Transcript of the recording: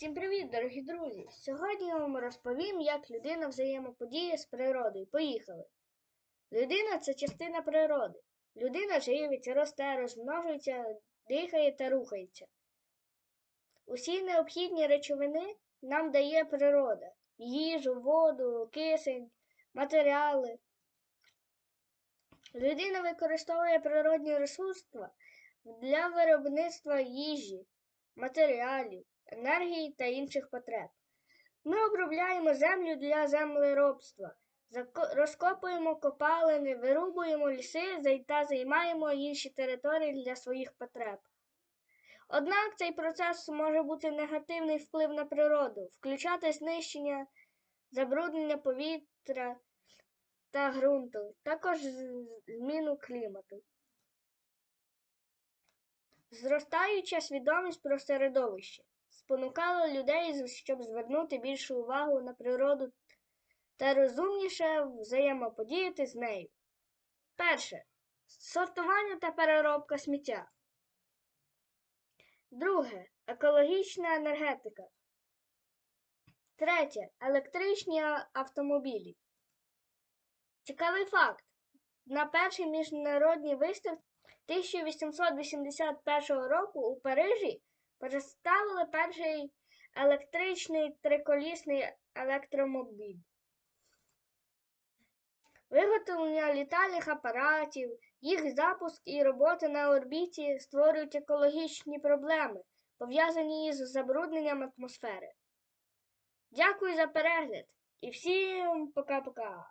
Всім привіт, дорогі друзі! Сьогодні я вам розповім, як людина взаємоподіє з природою. Поїхали! Людина це частина природи. Людина живиться, росте, розмножується, дихає та рухається. Усі необхідні речовини нам дає природа: їжу, воду, кисень, матеріали. Людина використовує природні ресурси для виробництва їжі, матеріалів, енергії та інших потреб. Ми обробляємо землю для землеробства, розкопуємо копалини, вирубуємо ліси та займаємо інші території для своїх потреб. Однак цей процес може бути негативний вплив на природу, включати знищення, забруднення повітря та ґрунту, також зміну клімату. Зростаюча свідомість про середовище спонукала людей, щоб звернути більшу увагу на природу та розумніше взаємоподіяти з нею. Перше. Сортування та переробка сміття. Друге. Екологічна енергетика. Третє. Електричні автомобілі. Цікавий факт. На першій міжнародній виставці 1881 року у Парижі представили перший електричний триколісний електромобіль. Виготовлення літальних апаратів, їх запуск і робота на орбіті створюють екологічні проблеми, пов'язані із забрудненням атмосфери. Дякую за перегляд і всім пока-пока!